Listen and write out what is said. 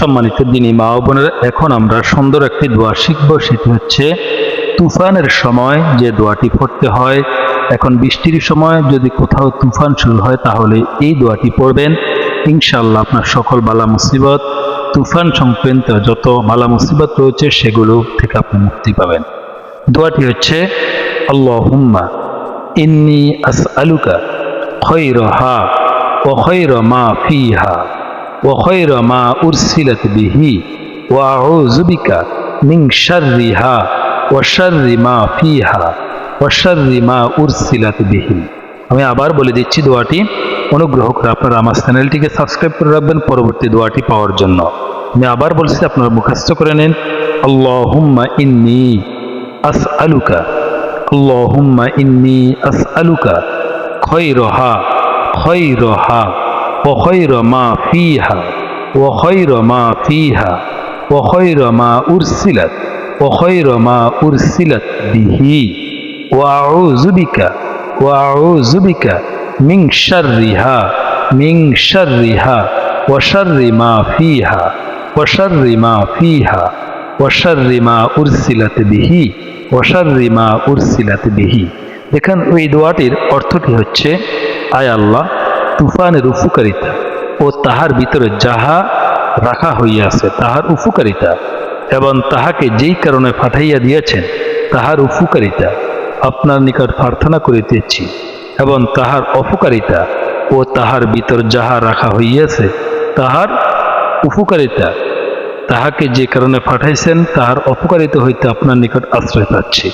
সম্মানিত দিনী মা বোনেরা, এখন আমরা সুন্দর একটি দোয়া শিখব। সেটি হচ্ছে, তুফানের সময় যে দোয়াটি পড়তে হয়, এখন বৃষ্টির সময় যদি কোথাও তুফান শুরু হয়, তাহলে এই দোয়াটি পড়বেন। ইনশাল্লাহ আপনার সকল বালা মুসিবত, তুফান সংক্রান্ত যত বালা মুসিবত রয়েছে, সেগুলো থেকে আপনি মুক্তি পাবেন। দোয়াটি হচ্ছে আল্লাহ হুম্মা ইন্নি আসআলুকা খৈরহা ও খৈর মা ফিহা। وخير ما أرسلت به وأعوذ بك من شرها وشر ما فيها وشر ما أرسلت به আমি আবার বলে দিচ্ছি দোয়াটি অনুগ্রহ করে আপনারা আমার চ্যানেলটিকে সাবস্ক্রাইব করে রাখবেন পরবর্তী দোয়াটি পাওয়ার জন্য আমি আবার বলছি আপনারা মুখস্থ করে নিন আল্লাহুম্মা ইন্নি আসআলুকা আল্লাহুম্মা ইন্নি আসআলুকা খৈরহা খৈরহা وخير ما فيها وخير ما فيها وخير ما أرسلت وخير ما أرسلت به وأعوذ بك وأعوذ بك من شرها من شرها وشر ما فيها وشر ما فيها وشر ما أرسلت به وشر ما أرسلت به দেখেন ওই দোয়াটির অর্থটি হচ্ছে আয় আল্লাহ তুফানের উপকারিতা ও তাহার ভিতরে যাহা রাখা হইয়াছে তাহার উপকারিতা এবং তাহাকে যেই কারণে পাঠাইয়া দিয়েছেন তাহার উপকারিতা আপনার নিকট প্রার্থনা করিতেছি এবং তাহার অপকারিতা ও তাহার ভিতর যাহা রাখা হইয়াছে তাহার উপকারিতা তাহাকে যে কারণে পাঠাইছেন তাহার অপকারিতা হইতে আপনার নিকট আশ্রয় পাচ্ছি।